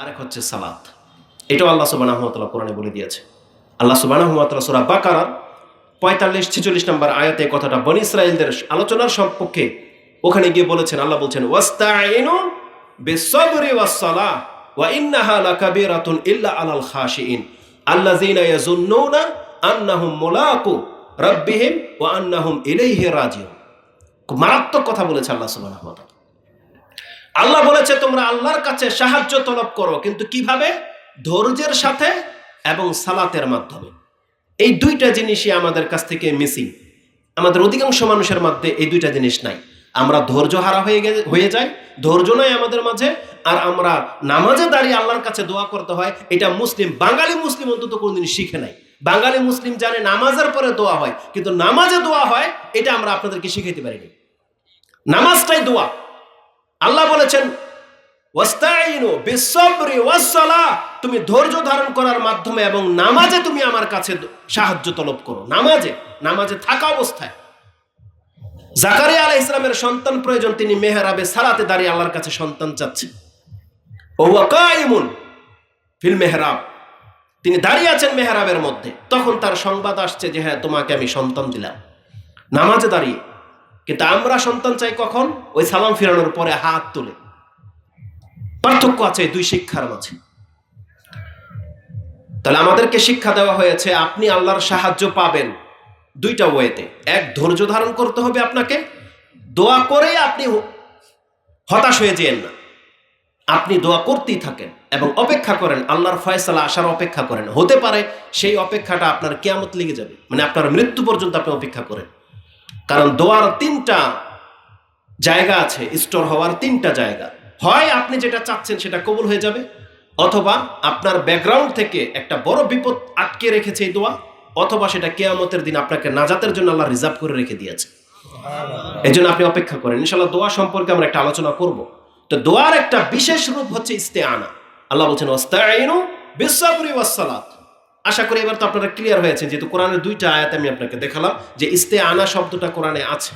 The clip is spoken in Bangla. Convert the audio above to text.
আরেক হচ্ছে সালাত। এটাও আল্লাহ সুবাহ কোরআনে বলে দিয়েছে। আল্লাহ সুবাহ সুরা বাকারার পঁয়তাল্লিশ ছেচল্লিশ নম্বর আয়াতে কথাটা বনি ইসরায়েলদের আলোচনার সম্পর্কে ওখানে গিয়ে বলেছেন, আল্লাহ বলছেন ওয়াস্তাইনু বিসবরি ওয়াসসালাহ ওয়া ইন্নাহা লাকাবীরাতুন ইল্লা আলাল খাশিইন আল্লাযীনা ইয়াজুন্নুনা আন্নাহুম মুলাকু রাব্বিহিম ওয়া আন্নাহুম ইলাইহি রাজিউন। মারাত্মক কথা বলেছে আল্লাহ সুবহানাহু ওয়া তাআলা। আল্লাহ বলেছে, তোমরা আল্লাহর কাছে সাহায্য তলব করো। কিন্তু কীভাবে? ধৈর্যের সাথে এবং সালাতের মাধ্যমে। এই দুইটা জিনিসই আমাদের কাছ থেকে মিসিং আমাদের অধিকাংশ মানুষের মধ্যে এই দুইটা জিনিস নাই। আমরা ধৈর্য হারা হয়ে গে হয়ে যাই, ধৈর্য নাই আমাদের মাঝে, আর আমরা নামাজে দাঁড়িয়ে আল্লাহর কাছে দোয়া করতে হয়। এটা মুসলিম, বাঙালি মুসলিম অন্তত কোনোদিন শিখে নাই। বাঙালি মুসলিম জানে নামাজের পরে দোয়া হয়, কিন্তু নামাজে দোয়া হয়, এটা আমরা আপনাদেরকে শিখাইতে পারিনি। নামাজটাই দোয়া। আল্লাহ বলেছেন তুমি ধৈর্য ধারণ করার মাধ্যমে এবং নামাজে তুমি আমার কাছে সাহায্য তলব করো। নামাজে নামাজে থাকা অবস্থায়। জাকারিয়া আলাইহিস ইসলামের সন্তান প্রয়োজন, তিনি মেহরাবে সালাতে দাঁড়িয়ে আল্লাহর কাছে সন্তান চাচ্ছেন ও ফিল মেহরাব। তিনি দাঁড়িয়ে আছেন মেহরাবের মধ্যে। তখন তার সংবাদ আসছে যে হ্যাঁ তোমাকে আমি সন্তান দিলাম। নামাজে দাঁড়িয়ে কিন্তু আমরা সন্তান চাই কখন? ওই সালাম ফিরানোর পরে হাত তুলে। পার্থক্য আছে দুই শিক্ষার মাঝে। তাহলে আমাদেরকে শিক্ষা দেওয়া হয়েছে, আপনি আল্লাহর সাহায্য পাবেন দুইটা ওয়েতে। এক, ধৈর্য ধারণ করতে হবে আপনাকে। দোয়া করে আপনি হতাশ হয়ে যেন না। আপনি দোয়া করতেই থাকেন এবং অপেক্ষা করেন, আল্লাহর ফয়সালা আসার অপেক্ষা করেন। হতে পারে সেই অপেক্ষাটা আপনার কেয়ামত লেগে যাবে মানে আপনার মৃত্যু পর্যন্ত আপনি অপেক্ষা করেন। কারণ দোয়ার তিনটা জায়গা আছে স্টোর হওয়ার তিনটা জায়গা। হয় আপনি যেটা চাচ্ছেন সেটা কবুল হয়ে যাবে অথবা আপনার ব্যাকগ্রাউন্ড থেকে একটা বড় বিপদ আটকে রেখেছে এই দোয়া অথবা সেটা কেয়ামতের দিন আপনাকে নাজাতের জন্য আল্লাহ রিজার্ভ করে রেখে দিয়েছে। এই জন্য আপনি অপেক্ষা করেন ইনশাল্লাহ দোয়া সম্পর্কে আমরা একটা আলোচনা করব। তো দোয়ার একটা বিশেষ রূপ হচ্ছে ইস্তে আনা আল্লাহ বলছেন ওয়াস্তাইনু বিসসাবরি ওয়াসসালাত। আশা করি এবার তো আপনারা ক্লিয়ার হয়েছে যেহেতু কোরআনের দুইটা আয়াত আমি আপনাকে দেখালাম, যে ইস্তে আনা শব্দটা কোরআনে আছে।